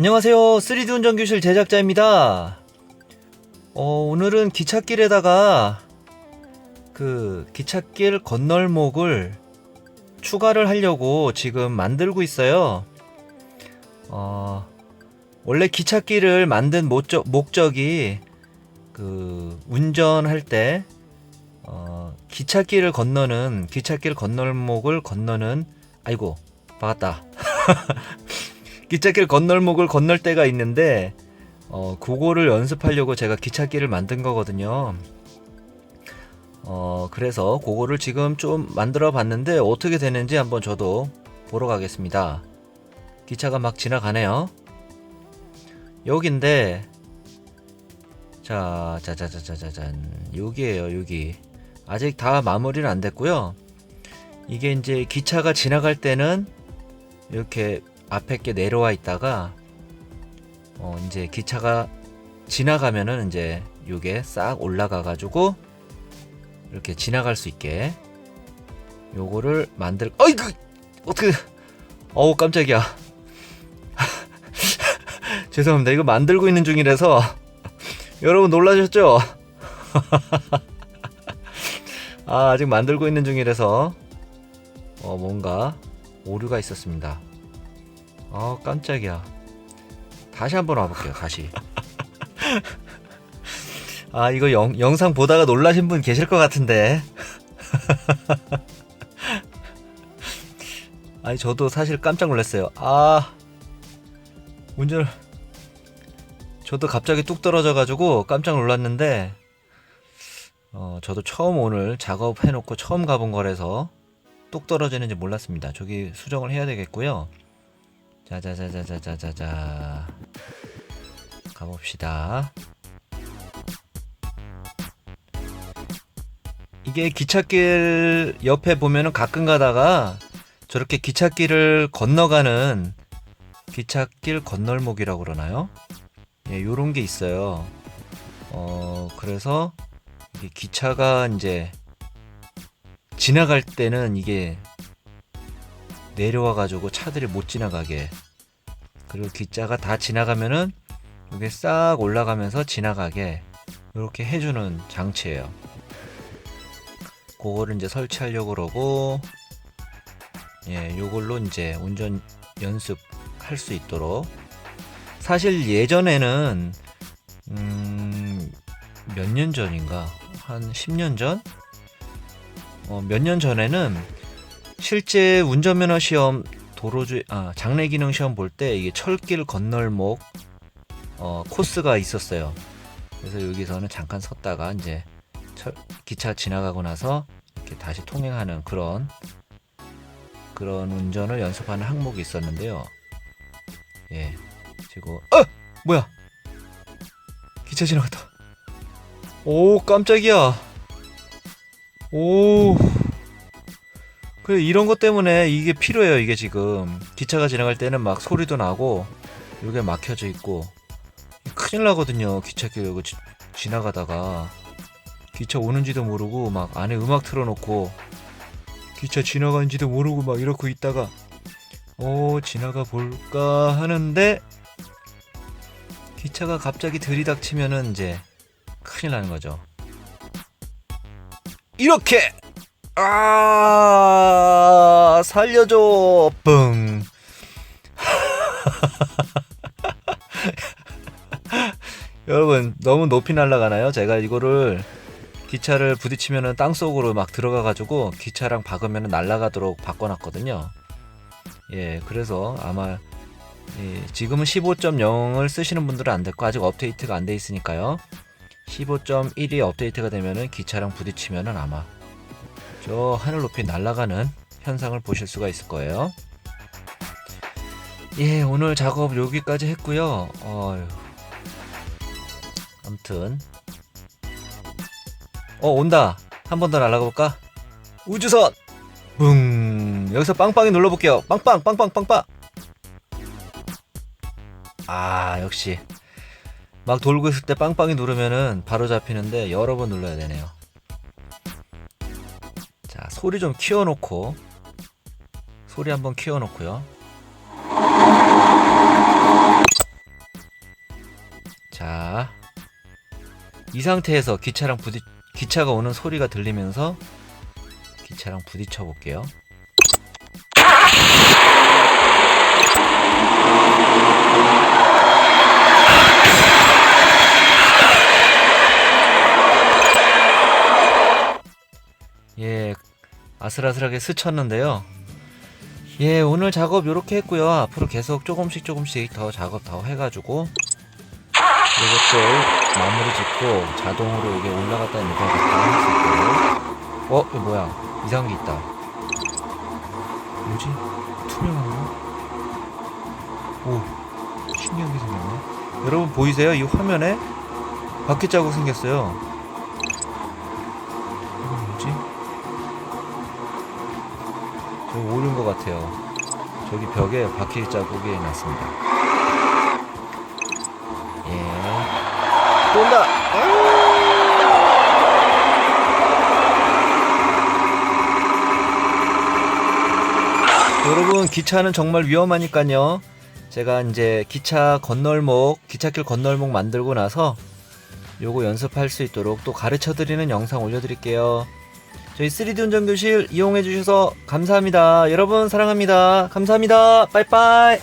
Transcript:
안녕하세요. 3D 운전교실 제작자입니다. 어, 오늘은 기찻길에다가 그 기찻길 건널목을 추가를 하려고 지금 만들고 있어요. 어, 원래 기찻길을 만든 목적, 목적이 그 운전할 때 어, 기찻길을 건너는 기찻길 건널목을 건너는 아이고 박았다. 기찻길 건널목을 건널 때가 있는데 어 그거를 연습하려고 제가 기찻길을 만든 거거든요. 어 그래서 그거를 지금 좀 만들어 봤는데 어떻게 되는지 한번 저도 보러 가겠습니다. 기차가 막 지나가네요. 여긴데 자, 자자자자자잔 여기에요 여기 아직 다 마무리는 안 됐고요. 이게 이제 기차가 지나갈 때는 이렇게 앞에 게 내려와 있다가 어 이제 기차가 지나가면은 이제 요게 싹 올라가 가지고 이렇게 지나갈 수 있게 요거를 만들 어이구 어떻게 어우 깜짝이야 죄송합니다 이거 만들고 있는 중이라서 여러분 놀라셨죠? 아 아직 만들고 있는 중이라서 어 뭔가 오류가 있었습니다. 아 깜짝이야. 다시 한번 와볼게요. 다시. 아 이거 영, 영상 보다가 놀라신 분 계실 것 같은데. 아니 저도 사실 깜짝 놀랐어요. 아 운전 저도 갑자기 뚝 떨어져가지고 깜짝 놀랐는데 어 저도 처음 오늘 작업해놓고 처음 가본 거라서 뚝 떨어지는지 몰랐습니다. 저기 수정을 해야 되겠고요. 자자자자자자자자 가봅시다. 이게 기찻길 옆에 보면은 가끔 가다가 저렇게 기찻길을 건너가는 기찻길 건널목이라고 그러나요? 예, 요런 게 있어요. 어, 그래서 기차가 이제 지나갈 때는 이게 내려와 가지고 차들이 못 지나가게. 그리고 기차가 다 지나가면은 이게 싹 올라가면서 지나가게 이렇게 해주는 장치예요. 그거를 이제 설치하려고 그러고 예, 요걸로 이제 운전 연습할 수 있도록. 사실 예전에는 음, 몇 년 전인가? 한 10년 전? 어, 몇 년 전에는 실제 운전면허 시험 도로주 아 장례 기능 시험 볼 때 이게 철길 건널목 어, 코스가 있었어요. 그래서 여기서는 잠깐 섰다가 이제 철, 기차 지나가고 나서 이렇게 다시 통행하는 그런 그런 운전을 연습하는 항목이 있었는데요. 예, 지금 어 뭐야? 기차 지나갔다. 오 깜짝이야. 오. 그래 이런 것 때문에 이게 필요해요. 이게 지금 기차가 지나갈 때는 막 소리도 나고 이게 막혀져 있고 큰일 나거든요. 기차길 이거 지, 지나가다가 기차 오는지도 모르고 막 안에 음악 틀어놓고 기차 지나가는지도 모르고 막 이러고 있다가 어 지나가 볼까 하는데 기차가 갑자기 들이닥치면은 이제 큰일 나는 거죠. 이렇게 아 살려줘 뿡 여러분 너무 높이 날아가나요? 제가 이거를 기차를 부딪히면은 땅 속으로 막 들어가 가지고 기차랑 박으면은 날아가도록 바꿔놨거든요. 예, 그래서 아마 예, 지금은 15.0을 쓰시는 분들은 안 됐고 아직 업데이트가 안 돼 있으니까요. 15.1이 업데이트가 되면은 기차랑 부딪히면은 아마 저 하늘 높이 날아가는 현상을 보실 수가 있을 거예요. 예, 오늘 작업 여기까지 했고요. 어휴. 아무튼 어 온다. 한 번 더 날아가 볼까? 우주선. 붕. 여기서 빵빵히 눌러 볼게요. 빵빵 빵빵 빵빵. 아, 역시 막 돌고 있을 때 빵빵이 누르면은 바로 잡히는데 여러 번 눌러야 되네요. 소리 좀 키워놓고 소리 한번 키워놓고요. 자, 이 상태에서 기차랑 부딪 기차가 오는 소리가 들리면서 기차랑 부딪혀 볼게요. 아슬아슬하게 스쳤는데요. 예, 오늘 작업 요렇게 했고요. 앞으로 계속 조금씩 조금씩 더 작업 더 해가지고 이것들 마무리 짓고 자동으로 이게 올라갔다 내려갔다 할 수 있도록 어? 이거 뭐야 이상한 게 있다 뭐지? 투명한 거? 오 신기한 게 생겼네 여러분 보이세요? 이 화면에 바퀴 자국 생겼어요 이건 뭐지? 저기 오른 것 같아요 저기 벽에 바퀴 자국이 났습니다 예. 또 온다. 여러분 기차는 정말 위험하니까요. 제가 이제 기차 건널목, 기찻길 건널목 만들고 나서 요거 연습할 수 있도록 또 가르쳐 드리는 영상 올려드릴게요. 저희 3D 운전 교실 이용해 주셔서 감사합니다. 여러분 사랑합니다. 감사합니다. 빠이빠이.